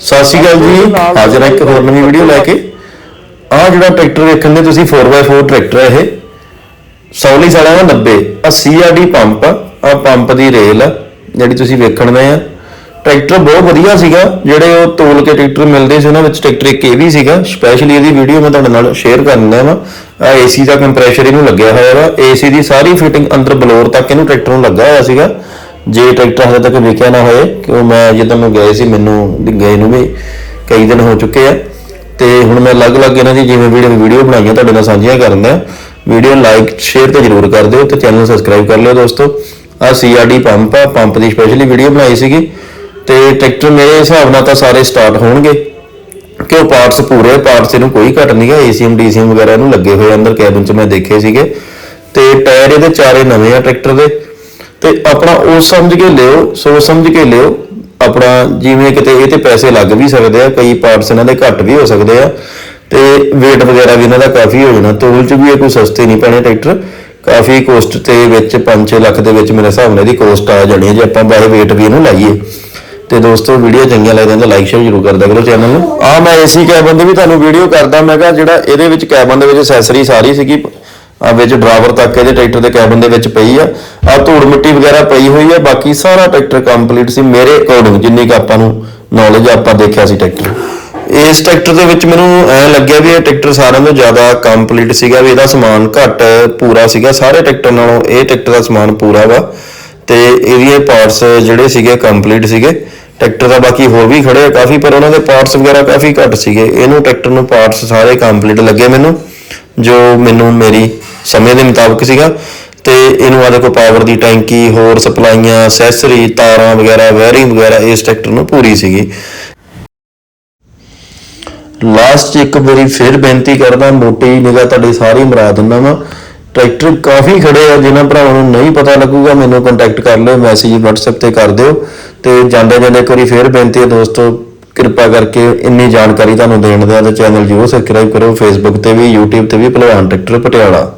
ਸਤਿ ਸ਼੍ਰੀ ਅਕਾਲ ਜੀ। ਹਾਜ਼ਰ ਹਾਂ ਇੱਕ ਹੋਰ ਨਵੀਂ ਵੀਡੀਓ ਲੈ ਕੇ। ਆਹ ਜਿਹੜਾ ਟਰੈਕਟਰ ਵੇਖਣ ਦੇ ਤੁਸੀਂ 4x4 ਟਰੈਕਟਰ ਹੈ ਇਹ। ਸੌਲੀ ਸਾਲਾ ਦਾ 90 ਆ ਸੀਆਰਡੀ ਪੰਪ ਆ ਪੰਪ ਦੀ ਰੇਲ ਆ, ਜਿਹੜੀ ਤੁਸੀਂ ਵੇਖਣ ਦੇ ਆ। ਟਰੈਕਟਰ ਬਹੁਤ ਵਧੀਆ ਸੀਗਾ, ਜਿਹੜੇ ਉਹ ਤੋਲ ਕੇ ਟਰੈਕਟਰ ਮਿਲਦੇ ਸੀ ਉਹਨਾਂ ਵਿੱਚ ਟਰੈਕਟਰ ਇੱਕ ਇਹ ਵੀ ਸੀਗਾ। ਸਪੈਸ਼ਲੀ ਇਹਦੀ ਵੀਡੀਓ ਮੈਂ ਤੁਹਾਡੇ ਨਾਲ ਸ਼ੇਅਰ ਕਰਨਾ ਵਾ। ਆ ਏਸੀ ਦਾ ਕੰਪਰੈਸ਼ਰ ਇਹਨੂੰ ਲੱਗਿਆ ਹੋਇਆ ਵਾ। ਏਸੀ ਦੀ ਸਾਰੀ ਫਿਟਿੰਗ ਅੰਦਰ ਬਲੋਰ ਤੱਕ ਇਹਨੂੰ ਟਰੈਕਟਰ ਨੂੰ ਲੱਗਾ ਹੋਇਆ ਸੀਗਾ। ਜੇ ਟਰੈਕਟਰ ਹਜੇ ਤੱਕ ਵੇਖਿਆ ਨਾ ਹੋਏ, ਕਿਉਂ ਮੈਂ ਜਦੋਂ ਮੈਂ ਗਏ ਸੀ, ਮੈਨੂੰ ਗਏ ਨੂੰ ਵੀ ਕਈ ਦਿਨ ਹੋ ਚੁੱਕੇ ਆ। ਤੇ ਹੁਣ ਮੈਂ ਅਲੱਗ-ਅਲੱਗ ਇਹਨਾਂ ਦੀ ਜਿਵੇਂ ਵੀਡੀਓ ਵੀਡੀਓ ਬਣਾਈਆਂ, ਤੁਹਾਡੇ ਨਾਲ ਸਾਂਝੀਆਂ ਕਰਨ ਦਾ। ਵੀਡੀਓ ਲਾਈਕ ਸ਼ੇਅਰ ਤੇ ਜਰੂਰ ਕਰ ਦਿਓ ਤੇ ਚੈਨਲ ਸਬਸਕ੍ਰਾਈਬ ਕਰ ਲਿਓ ਦੋਸਤੋ। ਆ ਸੀਆਰਡੀ ਪੰਪ ਆ ਪੰਪ ਦੀ ਸਪੈਸ਼ਲੀ ਵੀਡੀਓ ਬਣਾਈ ਸੀਗੀ। ਤੇ ਟਰੈਕਟਰ ਮੇਰੇ ਹਿਸਾਬ ਨਾਲ ਤਾਂ ਸਾਰੇ ਸਟਾਰਟ ਹੋਣਗੇ। ਕਿ ਉਹ ਪਾਰਟਸ ਪੂਰੇ ਪਾਰਟਸ ਇਹਨੂੰ ਕੋਈ ਘਟ ਨਹੀਂ ਹੈ ਏਸੀਐਮ ਡੀਸੀਐਮ ਵਗੈਰਾ ਇਹਨੂੰ ਲੱਗੇ ਹੋਏ ਅੰਦਰ ਕੈਬਨ 'ਚ ਮੈਂ ਦੇਖੇ ਸੀਗੇ। ਤੇ ਟਾਇਰ ਇਹਦੇ ਚਾਰੇ ਨਵੇਂ ਆ ਟਰੈਕਟਰ ਦੇ। ਤੇ ਆਪਣਾ ਉਹ ਸਮਝ ਕੇ ਲਿਓ, ਸੋਚ ਸਮਝ ਕੇ ਲਿਓ, ਆਪਣਾ ਜਿਵੇਂ ਕਿਤੇ ਇਹ ਤੇ ਪੈਸੇ ਲੱਗ ਵੀ ਸਕਦੇ ਆ, ਕਈ ਪਾਰਟਸ ਇਹਨਾਂ ਦੇ ਘੱਟ ਵੀ ਹੋ ਸਕਦੇ ਆ, ਤੇ weight ਵਗੈਰਾ ਵੀ ਇਹਨਾਂ ਦਾ ਕਾਫੀ ਹੋ ਜਾਣਾ ਤੋਲ ਚ ਵੀ ਇਹ ਕੋਈ ਸਸਤੇ ਨਹੀਂ ਪੈਣੇ ਟਰੈਕਟਰ। ਕਾਫੀ ਕੋਸਟ ਤੇ ਵਿੱਚ 5-6 ਲੱਖ ਦੇ ਵਿੱਚ ਮੇਰੇ ਹਿਸਾਬ ਨਾਲ ਇਹਦੀ ਕੋਸਟ ਆ ਜਾਣੀ ਹੈ ਜੇ ਆਪਾਂ ਬਾਈ weight ਵੀ ਇਹਨੂੰ ਲਾਈਏ। ਤੇ ਦੋਸਤੋ ਵੀਡੀਓ ਚੰਗੀਆਂ ਲੱਗਦੀਆਂ ਤਾਂ ਲਾਈਕ ਸ਼ੇਅਰ ਜ਼ਰੂਰ ਕਰਦਾ ਕਰੋ ਚੈਨਲ ਨੂੰ। ਆ ਮੈਂ ਏਸੀ ਕੈਬਨ ਦੀ ਵੀ ਤੁਹਾਨੂੰ ਵੀਡੀਓ ਕਰਦਾ, ਮੈਂ ਕਿਹਾ ਜਿਹੜਾ ਇਹਦੇ ਵਿੱਚ ਕੈਬਨ ਦੇ ਵਿੱਚ ਅਸੈਸਰੀ ਸਾਰੀ ਸੀਗੀ ਆ ਵਿੱਚ ਡਰਾਈਵਰ ਤੱਕ ਇਹਦੇ ਟਰੈਕਟਰ ਦੇ ਕੈਬਨ ਦੇ ਵਿੱਚ ਪਈ ਆ। ਆ ਧੂੜ ਮਿੱਟੀ ਵਗੈਰਾ ਪਈ ਹੋਈ ਆ, ਬਾਕੀ ਸਾਰਾ ਟਰੈਕਟਰ ਕੰਪਲੀਟ ਸੀ, ਮੇਰੇ ਅਕੋਰਡਿੰਗ ਜਿੰਨੀ ਕੁ ਆਪਾਂ ਨੂੰ ਨੌਲੇਜ ਆਪਾਂ ਦੇਖਿਆ ਸੀ ਟਰੈਕਟਰ। ਇਸ ਟਰੈਕਟਰ ਦੇ ਵਿੱਚ ਮੈਨੂੰ ਐ ਲੱਗਿਆ ਵੀ ਇਹ ਟਰੈਕਟਰ ਸਾਰਿਆਂ ਤੋਂ ਜ਼ਿਆਦਾ ਕੰਪਲੀਟ ਸੀਗਾ, ਵੀ ਇਹਦਾ ਸਮਾਨ ਘੱਟ ਪੂਰਾ ਸੀਗਾ। ਸਾਰੇ ਟਰੈਕਟਰ ਨਾਲੋਂ ਇਹ ਟਰੈਕਟਰ ਦਾ ਸਮਾਨ ਪੂਰਾ ਵਾ, ਤੇ ਇਹਦੀ ਇਹ ਪਾਰਟਸ ਜਿਹੜੇ ਸੀਗੇ ਕੰਪਲੀਟ ਸੀਗੇ। ਟਰੈਕਟਰ ਦਾ ਬਾਕੀ ਹੋਰ ਵੀ ਖੜੇ ਆ ਕਾਫੀ, ਪਰ ਉਹਨਾਂ ਦੇ ਪਾਰਟਸ ਵਗੈਰਾ ਕਾਫੀ ਘੱਟ ਸੀਗੇ। ਇਹਨੂੰ ਟਰੈਕਟਰ ਨੂੰ ਪਾਰਟਸ ਸਾਰੇ ਕੰਪਲੀਟ ਲੱਗੇ ਮੈਨੂੰ, ਜੋ ਮੈਨੂੰ ਮੇਰੀ ਸਮੇਂ ਦੇ ਮੁਤਾਬਕ ਸੀਗਾ। ਤੇ ਇਹਨੂੰ ਆ ਦੇਖੋ ਪਾਵਰ ਦੀ ਟੈਂਕੀ, ਹੋਰ ਸਪਲਾਈਆਂ ਐਕਸੈਸਰੀ ਤਾਰਾਂ ਵਗੈਰਾ ਵਾਇਰਿੰਗ ਵਗੈਰਾ ਇਸ ਟਰੈਕਟਰ ਨੂੰ ਪੂਰੀ ਸੀਗੀ। ਲਾਸਟ ਇੱਕ ਵਾਰੀ ਫਿਰ ਬੇਨਤੀ ਕਰਦਾ, ਮੋਟੀ ਨਿਗਾਹ ਤੁਹਾਡੀ ਸਾਰੀ ਮਰਾ ਦਿੰਦਾ ਵਾਂ। ਟਰੈਕਟਰ ਕਾਫੀ ਖੜੇ ਆ, ਜਿਨ੍ਹਾਂ ਭਰਾਵਾਂ ਨੂੰ ਨਹੀਂ ਪਤਾ ਲੱਗੂਗਾ, ਮੈਨੂੰ ਕੰਟੈਕਟ ਕਰ ਲਿਓ ਮੈਸੇਜ WhatsApp ਤੇ ਕਰ ਦਿਓ। ਤੇ ਜਾਂਦੇ ਜਾਂਦੇ ਇੱਕ ਵਾਰੀ ਫਿਰ ਬੇਨਤੀ ਹੈ ਦੋਸਤੋ, ਕਿਰਪਾ ਕਰਕੇ ਇੰਨੀ ਜਾਣਕਾਰੀ ਤੁਹਾਨੂੰ ਦੇਣ ਦਾ ਚੈਨਲ ਜਰੂਰ ਸਬਸਕ੍ਰਾਈਬ ਕਰੋ Facebook ਤੇ ਵੀ, YouTube ਤੇ ਵੀ, ਭਲਵਾਨ ਟਰੈਕਟਰ ਪਟਿਆਲਾ।